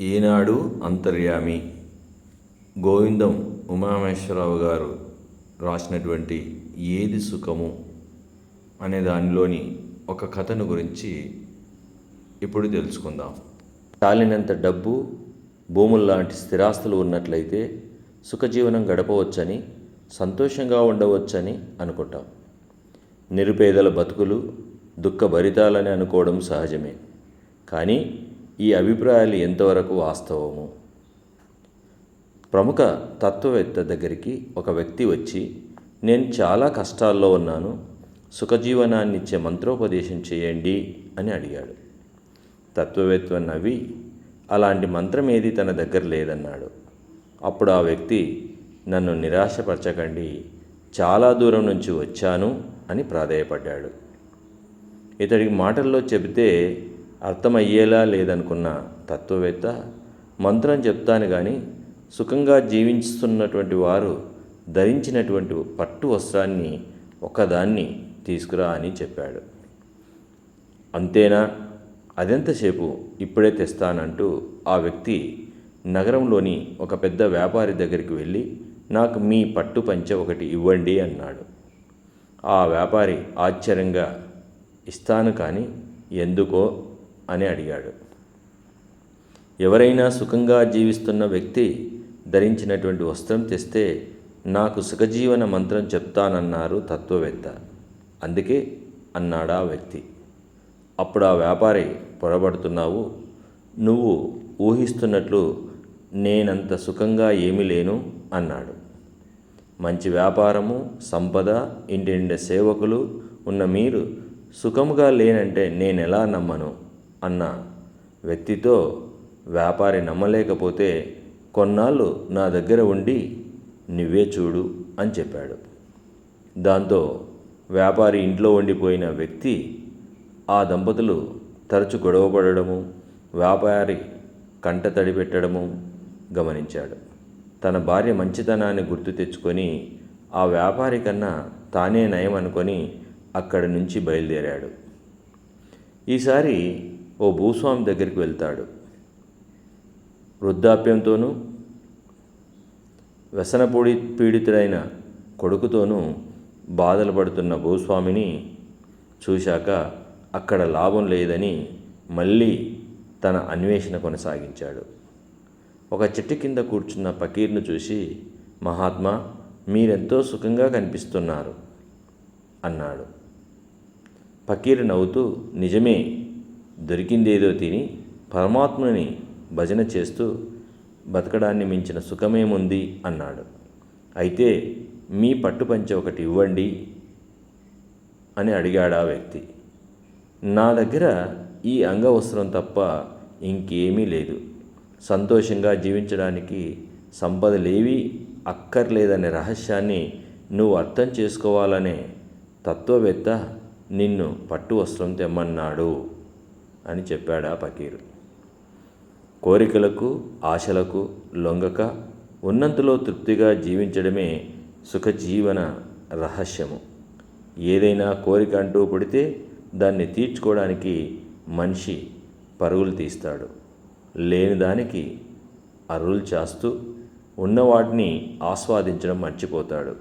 ఈనాడు అంతర్యామి. గోవిందం ఉమామేశ్వరరావు గారు రాసినటువంటి ఏది సుఖము అనే దానిలోని ఒక కథను గురించి ఇప్పుడు తెలుసుకుందాం. చాలినంత డబ్బు భూముల్లాంటి స్థిరాస్తులు ఉన్నట్లయితే సుఖజీవనం గడపవచ్చని సంతోషంగా ఉండవచ్చని అనుకుంటాం. నిరుపేదల బతుకులు దుఃఖభరితాలని అనుకోవడం సహజమే. కానీ ఈ అభిప్రాయాలు ఎంతవరకు వాస్తవము? ప్రముఖ తత్వవేత్త దగ్గరికి ఒక వ్యక్తి వచ్చి నేను చాలా కష్టాల్లో ఉన్నాను సుఖజీవనాన్ని ఇచ్చే మంత్రోపదేశం చేయండి అని అడిగాడు. తత్వవేత్త నవ్వి అలాంటి మంత్రం ఏది తన దగ్గర లేదన్నాడు. అప్పుడు ఆ వ్యక్తి నన్ను నిరాశపరచకండి చాలా దూరం నుంచి వచ్చాను అని ప్రాధేయపడ్డాడు. ఇతడికి మాటల్లో చెబితే అర్థమయ్యేలా లేదనుకున్న తత్వవేత్త మంత్రం చెప్తాను కానీ సుఖంగా జీవిస్తున్నటువంటి వారు ధరించినటువంటి పట్టు వస్త్రాన్ని ఒకదాన్ని తీసుకురా అని చెప్పాడు. అంతేనా? అదెంతసేపు ఇప్పుడే తెస్తానంటూ ఆ వ్యక్తి నగరంలోని ఒక పెద్ద వ్యాపారి దగ్గరికి వెళ్ళి నాకు మీ పట్టు పంచె ఒకటి ఇవ్వండి అన్నాడు. ఆ వ్యాపారి ఆశ్చర్యంగా ఇస్తాను కానీ ఎందుకో అని అడిగాడు. ఎవరైనా సుఖంగా జీవిస్తున్న వ్యక్తి ధరించినటువంటి వస్త్రం తెస్తే నాకు సుఖజీవన మంత్రం చెప్తానన్నారు తత్వవేత్త. అందుకే అన్నాడా వ్యక్తి. అప్పుడు ఆ వ్యాపారి పొరబడుతున్నావు నువ్వు ఊహిస్తున్నట్లు నేనంత సుఖంగా ఏమీ లేను అన్నాడు. మంచి వ్యాపారము సంపద ఇంటి నిండా సేవకులు ఉన్న మీరు సుఖముగా లేనంటే నేనెలా నమ్మను? అన్న వ్యక్తితో వ్యాపారి నమ్మలేకపోతే కొన్నాళ్ళు నా దగ్గర ఉండి నువ్వే చూడు అని చెప్పాడు. దాంతో వ్యాపారి ఇంట్లో ఉండిపోయిన వ్యక్తి ఆ దంపతులు తరచు గొడవపడము వ్యాపారి కంట తడి పెట్టడము గమనించాడు. తన భార్య మంచితనాన్ని గుర్తు తెచ్చుకొని ఆ వ్యాపారి కన్నా తానే నయం అనుకొని అక్కడి నుంచి బయలుదేరాడు. ఈసారి ఓ భూస్వామి దగ్గరికి వెళ్తాడు. వృద్ధాప్యంతోనూ వ్యసనపూడి పీడితుడైన కొడుకుతోనూ బాధలు పడుతున్న భూస్వామిని చూశాక అక్కడ లాభం లేదని మళ్ళీ తన అన్వేషణ కొనసాగించాడు. ఒక చెట్టు కింద కూర్చున్న పకీర్ను చూసి మహాత్మా మీరెంతో సుఖంగా కనిపిస్తున్నారు అన్నాడు. పకీర్ నవ్వుతూ నిజమే దొరికిందేదో తిని పరమాత్మని భజన చేస్తూ బతకడాన్ని మించిన సుఖమేముంది అన్నాడు. అయితే మీ పట్టుపంచ ఒకటి ఇవ్వండి అని అడిగాడు ఆ వ్యక్తి. నా దగ్గర ఈ అంగవస్త్రం తప్ప ఇంకేమీ లేదు. సంతోషంగా జీవించడానికి సంపదలేవి అక్కర్లేదనే రహస్యాన్ని నువ్వు అర్థం చేసుకోవాలనే తత్వవేత్త నిన్ను పట్టు వస్త్రం తెమ్మన్నాడు. అని చెప్పాడు ఆ పకీరు. కోరికలకు ఆశలకు లొంగక ఉన్నంతలో తృప్తిగా జీవించడమే సుఖజీవన రహస్యము. ఏదైనా కోరిక అంటూ పడితే దాన్ని తీర్చుకోవడానికి మనిషి పరుగులు తీస్తాడు. లేని దానికి అరువులు చేస్తూ ఉన్నవాటిని ఆస్వాదించడం మర్చిపోతాడు.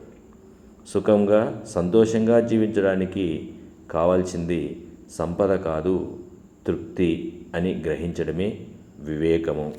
సుఖంగా సంతోషంగా జీవించడానికి కావాల్సింది సంపద కాదు తృప్తి అని గ్రహించడమే వివేకము.